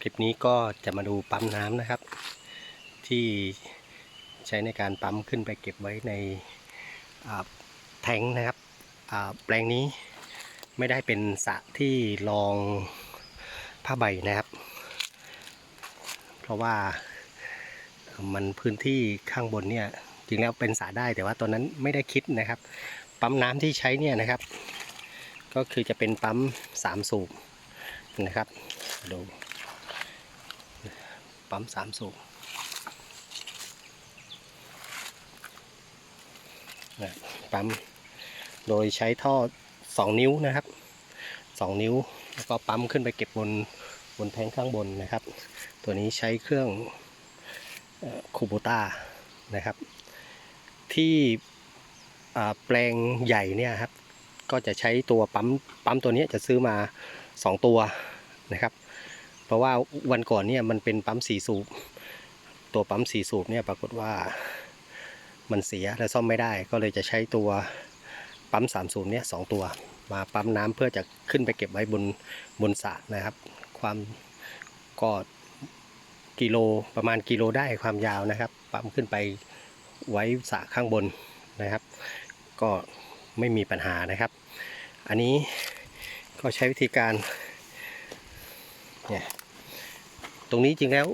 คลิปนี้ก็จะมาดูปั๊มน้ำนะครับ ที่ใช้ในการปั๊มขึ้นไปเก็บไว้ในแทงนะครับแปลงนี้ไม่ได้เป็นสระที่รองผ้าใบนะครับ เพราะว่ามันพื้นที่ข้างบนเนี่ยจริงแล้วเป็นสระได้แต่ว่าตอนนั้นไม่ได้คิดนะครับ ปั๊มน้ำที่ใช้เนี่ยนะครับ ก็คือจะเป็นปั๊มสามสูบนะครับดู ปั๊มสามสูบนะปั๊มโดยใช้ท่อสองนิ้วนะครับสองนิ้ว แล้วก็ปั๊มขึ้นไปเก็บบนบนแทงข้างบนนะครับ ตัวนี้ใช้เครื่องคูโบต้านะครับ ที่แปลงใหญ่เนี่ยครับ ก็จะใช้ตัวปั๊มปั๊มตัวนี้จะซื้อมา 2 ตัวนะครับ เพราะว่าวันก่อนเนี่ยมันเป็นปั๊มสีสูบ ตัวปั๊มสีสูบเนี่ยปรากฏว่ามันเสียและซ่อมไม่ได้ก็เลยจะใช้ตัวปั๊มสามสูบเนี่ยสองตัว มาปั๊มน้ำเพื่อจะขึ้นไปเก็บไว้บนบนสระนะครับ ความก็กิโลประมาณกิโลได้ความยาวนะครับ ปั๊มขึ้นไปไว้สระข้างบนนะครับ ก็ไม่มีปัญหานะครับ อันนี้ก็ใช้วิธีการเนี่ย ตรงนี้จริงแล้ว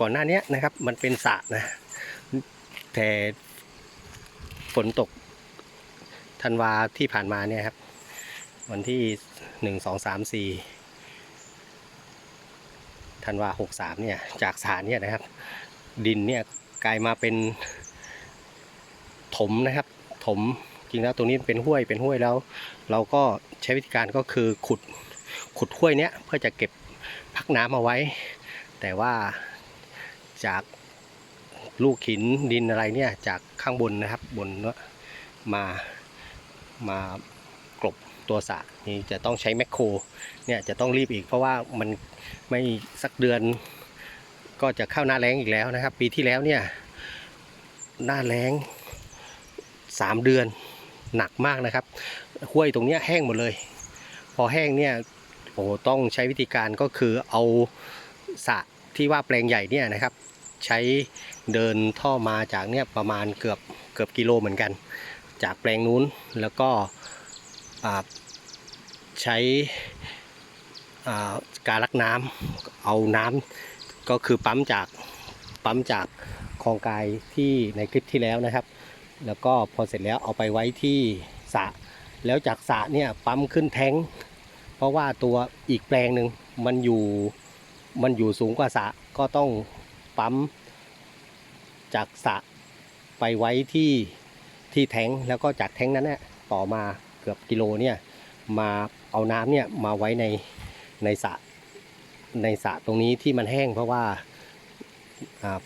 ก่อนหน้านี้นะครับ มันเป็นสระนะ แต่ฝนตกธันวาที่ผ่านมาเนี่ยครับ วันที่หนึ่งสองสามสี่ธันวาหกสามเนี่ยจากสระเนี่ยนะครับ ดินเนี่ยกลายมาเป็นถมนะครับ ถมจริงแล้วตรงนี้เป็นห้วยเป็นห้วยแล้ว เราก็ใช้วิธีการก็คือขุดขุดห้วยเนี้ยเพื่อจะเก็บพักน้ำเอาไว้ แต่ว่าจากลูกหินดินอะไรเนี่ยจากข้างบนนะครับบนมามากลบตัวสระนี่จะต้องใช้แมคโครเนี่ยจะต้องรีบอีก เพราะว่ามันไม่สักเดือน ก็จะเข้าหน้าแล้งอีกแล้วนะครับ ปีที่แล้วเนี่ยหน้าแล้งสามเดือนหนักมากนะครับห้วยตรงเนี้ยแห้งหมดเลย พอแห้งเนี่ยโอ้ต้องใช้วิธีการก็คือเอา สระที่ว่าแปลงใหญ่เนี่ยนะครับ ใช้เดินท่อมาจากเนี่ยประมาณเกือบเกือบกิโลเหมือนกัน จากแปลงนู้นแล้วก็ใช้การลักน้ำเอาน้ำก็คือปั๊มจากปั๊มจากคลองกายที่ในคลิปที่แล้วนะครับ แล้วก็พอเสร็จแล้วเอาไปไว้ที่สระแล้วจากสระเนี่ยปั๊มขึ้นแท้ง เพราะว่าตัวอีกแปลงหนึ่งมันอยู่ มันอยู่สูงกว่าสะก็ต้องปั๊มจากสะไปไว้ที่ที่แทงแล้วก็จากแทงนั้นเนี่ยต่อมาเกือบกิโลเนี่ยมาเอาน้ำเนี่ยมาไว้ในในสระในสระตรงนี้ที่มันแห้งเพราะว่า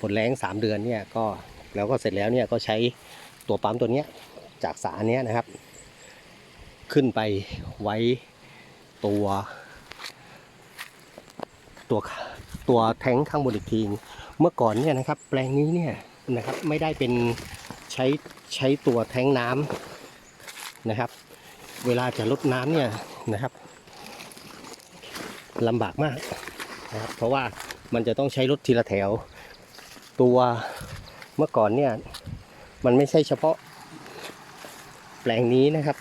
ฝนแรงสามเดือนเนี่ยก็แล้วก็เสร็จแล้วเนี่ยก็ใช้ตัวปั๊มตัวเนี้ยจากสระนเนี้ยนะครับ ขึ้นไปไว้ตัว ตัวตัวแทงข้างบนอีกทีเมื่อก่อนเนี่ยนะครับ แปลงนี้เนี่ยนะครับไม่ได้เป็นใช้ใช้ตัวแทงน้ำนะครับ เวลาจะลดน้ำเนี่ยนะครับลำบากมากนะครับเพราะว่ามันจะต้องใช้รถทีละแถว ตัวเมื่อก่อนเนี่ยมันไม่ใช่เฉพาะแปลงนี้นะครับ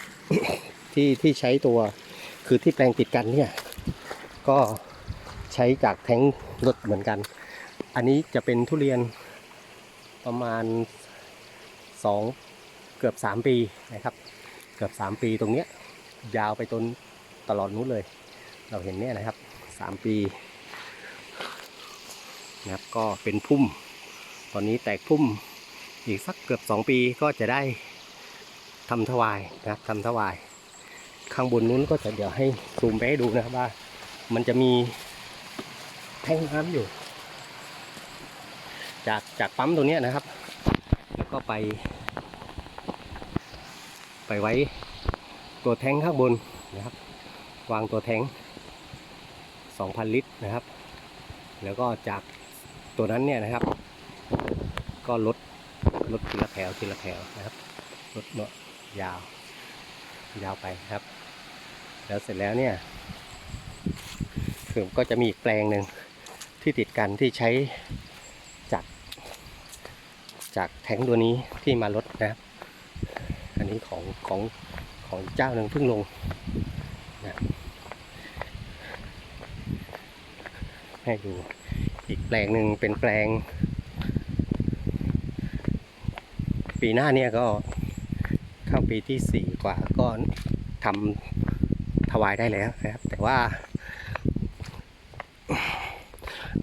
ที่ที่ใช้ตัวคือที่แปลงติดกันเนี่ยก็ ช้จากแท้งรถเหมือนกัน อันนี้จะเป็นทุเรียนประมาณสองเกือบสามปีนะครับ เกือบสามปีตรงเนี้ยยาวไปจนตลอดนู้นเลย เราเห็นเนี่ยนะครับสามปีนะครับก็เป็นพุ่ม ตอนนี้แตกพุ่มอีกสักเกือบสองปีก็จะได้ทำถวายนะครับทำถวาย ข้างบนนู้นก็จะเดี๋ยวให้ซูมไปให้ดูนะครับว่ามันจะมี ท่งน้ำอยู่ จากจากปั๊มตรงนี้นะครับ แล้วก็ไป ไปไว้ตัวแท้งข้างบนนะครับ วางตัวแท้ง 2,000 ลิตรนะครับ แล้วก็จากตัวนั้นเนี่ยนะครับ ก็ลดลดทีละแถวทีละแถวนะครับลดเนาะยาว ยาวไปครับ แล้วเสร็จแล้วเนี่ยคือก็จะมีอีกแปลงหนึ่ง ที่ติดกันที่ใช้จาก จากแทงค์ตัวนี้ที่มาลดนะครับอันนี้ของของของเจ้าหนึ่งเพิ่งลงนะให้ดูอีกแปลงหนึ่งเป็นแปลง ปีหน้าเนี่ยก็เข้าปีที่สี่กว่าก็ทำถวายได้แล้วนะครับ แต่ว่า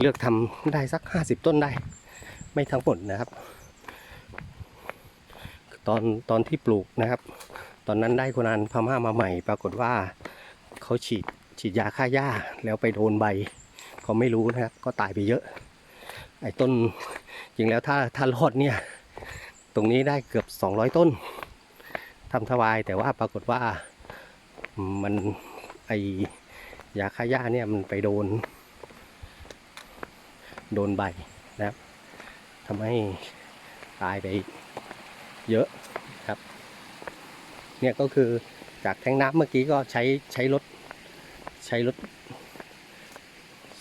เลือกทำได้สักห้าสิบต้นได้ ไม่ทั้งหมดนะครับ ตอนตอนที่ปลูกนะครับ ตอนนั้นได้คนงานพม่ามาใหม่ ปรากฏว่าเขาฉีดฉีดยาฆ่าหญ้าแล้วไปโดนใบเขาไม่รู้นะครับ ก็ตายไปเยอะ ไอ้ต้นจริงแล้วถ้าถ้ารอดเนี่ย ตรงนี้ได้เกือบ 200 ต้นทำถวายแต่ว่าปรากฏว่ามันไอยาฆ่าหญ้าเนี่ยมันไปโดน โดนใบนะครับทำให้ตายไปเยอะครับ เนี่ยก็คือจากแทงน้ำเมื่อกี้ก็ใช้ใช้รถใช้รถ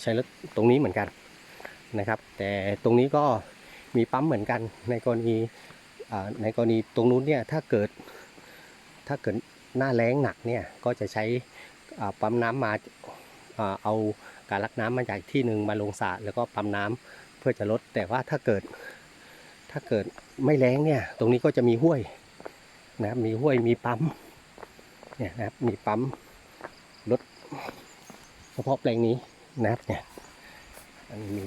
ใช้รถตรงนี้เหมือนกันนะครับ แต่ตรงนี้ก็มีปั๊มเหมือนกัน ในกรณีในกรณีตรงนู้นเนี่ยถ้าเกิดถ้าเกิดหน้าแล้งหนักเนี่ยก็จะใช้ปั๊มน้ำมาเอา การลักน้ำมาจากที่หนึ่งมาลงสระแล้วก็ปั๊มน้ำเพื่อจะลด แต่ว่าถ้าเกิด ถ้าเกิดไม่แล้งเนี่ย ตรงนี้ก็จะมีห้วยนะมีห้วยมีปั๊มเนี่ยนะครับมีปั๊มลดเฉพาะแปลงนี้นะครับเนี่ยอันนี้มี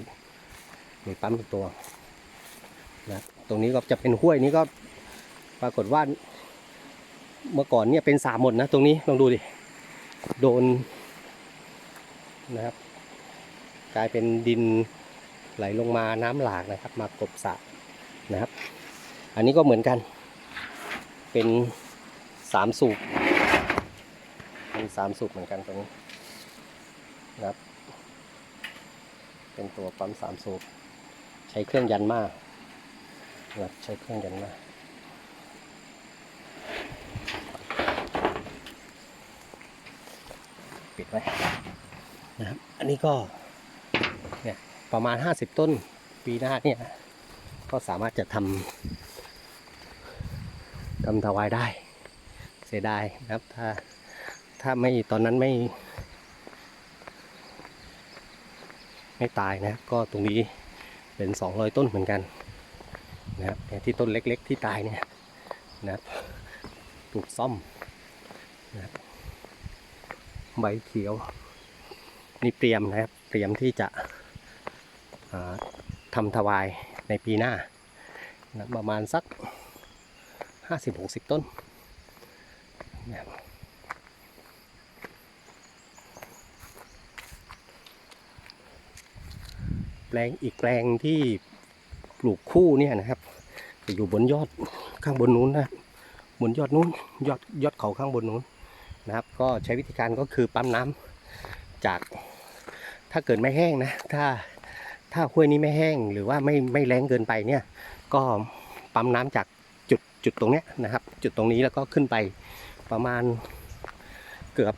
มีปั๊มตัวนะตรงนี้ก็จะเป็นห้วยนี้ก็ปรากฏว่าเมื่อก่อนเนี่ยเป็นสามหมดนะตรงนี้ลองดูดิโดนนะครับ กลายเป็นดินไหลลงมาน้ำหลากนะครับ มากบสระนะครับ อันนี้ก็เหมือนกัน เป็นสามสูบเป็นสามสูบเหมือนกันตรงนี้นะครับ เป็นตัวปั๊มสามสูบใช้เครื่องยันมานะครับใช้เครื่องยันมากปิดไว้นะครับ อันนี้ก็ ประมาณ 50 ต้นปีหน้าเนี่ย ก็สามารถจะทำทำถวายได้ เสียดายนะครับ ถ้าถ้าไม่ตอนนั้นไม่ ไม่ตายนะ ก็ตรงนี้เป็น 200 ต้นเหมือนกันนะครับที่ต้นเล็ก ๆ ที่ตายเนี่ยนะครับถูกซ่อมนะครับใบเขียว นี่เตรียมนะครับ เตรียมที่จะ อ่าทำถวายในปีหน้านะประมาณสัก 50-60 ต้นนะแปลงอีกแปลงที่ปลูกคู่เนี่ยนะครับจะอยู่บนยอดข้างบนนู้นนะบบนยอดนู้นยอดยอดเขาข้างบนนู้นนะครับ ก็ใช้วิธีการก็คือปั๊มน้ำจากถ้าเกิดไม่แห้งนะ ถ้า ถ้าห้วยนี้ไม่แห้งหรือว่าไม่ไม่แรงเกินไปเนี่ย ก็ปั๊มน้ำจากจุดจุดตรงเนี้ยนะครับ จุดตรงนี้แล้วก็ขึ้นไปประมาณเกือบ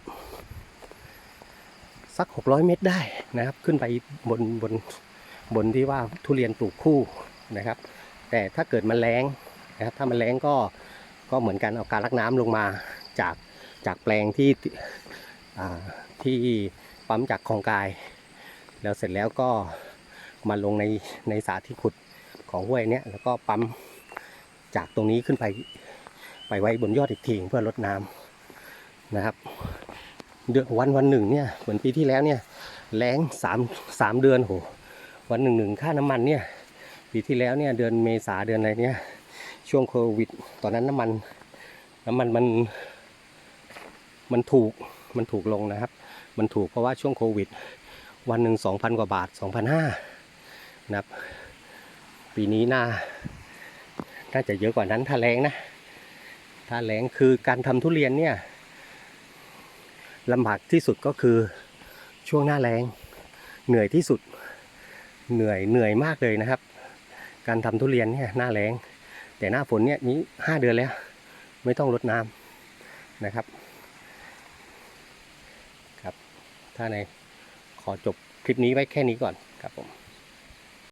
สัก 600 เมตรได้นะครับ ขึ้นไปบนบนบนที่ว่าทุเรียนปลูกคู่นะครับ แต่ถ้าเกิดมันแรงนะครับถ้ามันแรงก็ก็เหมือนกันเอาการลักน้ำลงมาจากจากแปลงที่ที่ปั๊มจากคลองกาย แล้วเสร็จแล้วก็ มาลงในในสาที่ขุดของห้วยเนี้ยแล้วก็ปั๊มจากตรงนี้ขึ้นไปไปไว้บนยอดอีกทีเพื่อลดน้ำนะครับ เดือนวันวันหนึ่งเนี่ยเหมือนปีที่แล้วเนี่ยแรงสามสามเดือนโหวันหนึ่งหนึ่งค่าน้ำมันเนี่ยปีที่แล้วเนี่ยเดือนเมษาเดือนอะไรเนี่ยช่วงโควิด ตอนนั้นน้ำมันน้ำมันมันมันถูกมันถูกลงนะครับ มันถูกเพราะว่าช่วงโควิด วันหนึ่งสองพันกว่าบาทสองพันห้า นะครับ ปีนี้น่าน่าจะเยอะกว่านั้นถ้าแรงนะถ้าแรงคือการทำทุเรียนเนี่ยลำบากที่สุดก็คือช่วงหน้าแรงเหนื่อยที่สุดเหนื่อยเหนื่อยมากเลยนะครับ การทำทุเรียนเนี่ยหน้าแรงแต่หน้าฝนเนี่ยนี้ห้าเดือนแล้ว ไม่ต้องรดน้ำนะครับครับ ถ้าในขอจบคลิปนี้ไว้แค่นี้ก่อนครับผม